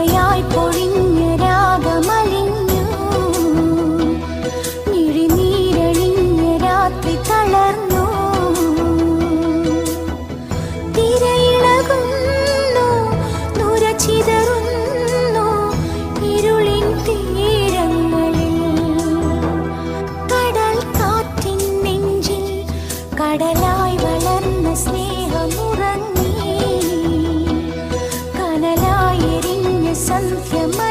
മഴയായി രാത്രി തളർന്നു. നുര ചിതറുന്നു ഇരുളിൻ തീരങ്ങളിൽ. കടൽ കാറ്റിൻ നെഞ്ചിൽ കടലായി 天门。